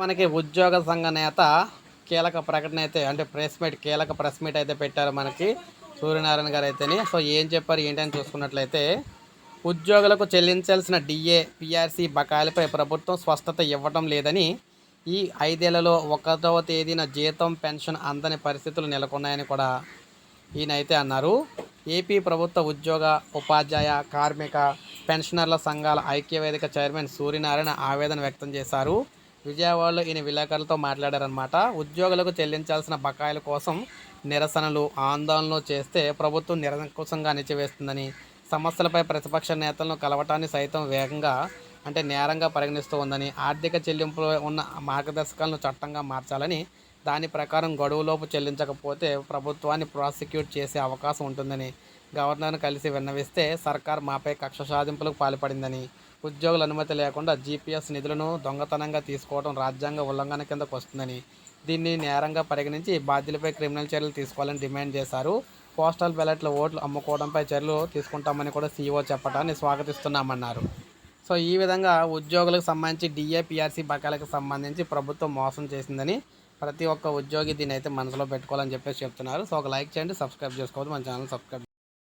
మనకి ఉద్యోగ సంఘ నేత కీలక ప్రకటన అయితే అంటే ప్రెస్ మీట్ కీలక ప్రెస్ మీట్ అయితే పెట్టారు మనకి సూర్యనారాయణ గారు అయితేనే. సో ఏం చెప్పారు ఏంటని చూసుకున్నట్లయితే ఉద్యోగులకు చెల్లించాల్సిన డిఏ పిఆర్సీ బకాయిలపై ప్రభుత్వం స్పష్టత ఇవ్వటం లేదని ఈ ఐదేళ్ళలో ఒకటవ తేదీన జీతం పెన్షన్ అందని పరిస్థితులు నెలకొన్నాయని కూడా ఈయనైతే అన్నారు. ఏపీ ప్రభుత్వ ఉద్యోగ ఉపాధ్యాయ కార్మిక పెన్షనర్ల సంఘాల ఐక్యవేదిక చైర్మన్ సూర్యనారాయణ ఆవేదన వ్యక్తం చేశారు. విజయవాడలో ఈయన విలేకరులతో మాట్లాడారనమాట ఉద్యోగులకు చెల్లించాల్సిన బకాయిల కోసం నిరసనలు ఆందోళనలు చేస్తే ప్రభుత్వం నిరంకుశంగా అణిచివేస్తుందని సమస్యలపై ప్రతిపక్ష నేతలను కలవటాన్ని సైతం వేగంగా అంటే నేరంగా పరిగణిస్తూ ఉందని ఆర్థిక చెల్లింపులో ఉన్న మార్గదర్శకాలను చట్టంగా మార్చాలని దాని ప్రకారం గడువులోపు చెల్లించకపోతే ప్రభుత్వాన్ని ప్రాసిక్యూట్ చేసే అవకాశం ఉంటుందని గవర్నర్ను కలిసి విన్నవిస్తే సర్కార్ మాపై కక్ష సాధింపులకు పాల్పడిందని. ఉద్యోగుల అనుమతి లేకుండా జీపీఎస్ నిధులను దొంగతనంగా తీసుకోవడం రాజ్యాంగ ఉల్లంఘన కిందకు వస్తుందని. దీన్ని నేరంగా పరిగణించి బాధ్యులపై క్రిమినల్ చర్యలు తీసుకోవాలని డిమాండ్ చేశారు. పోస్టల్ బ్యాలెట్ల ఓట్లు అమ్ముకోవడంపై చర్యలు తీసుకుంటామని కూడా సీఈఓ చెప్పడాన్ని స్వాగతిస్తున్నామన్నారు. సో ఈ విధంగా ఉద్యోగులకు సంబంధించి డిఏపిఆర్సీ బకాయిలకు సంబంధించి ప్రభుత్వం మోసం చేసిందని ప్రతి ఒక్క ఉద్యోగి దీని అయితే మనసులో పెట్టుకోవాలని చెప్పేసి చెప్తున్నారు. సో ఒక లైక్ చేయండి సబ్స్క్రైబ్ చేసుకోవద్దు మన ఛానల్ సబ్స్క్రైబ్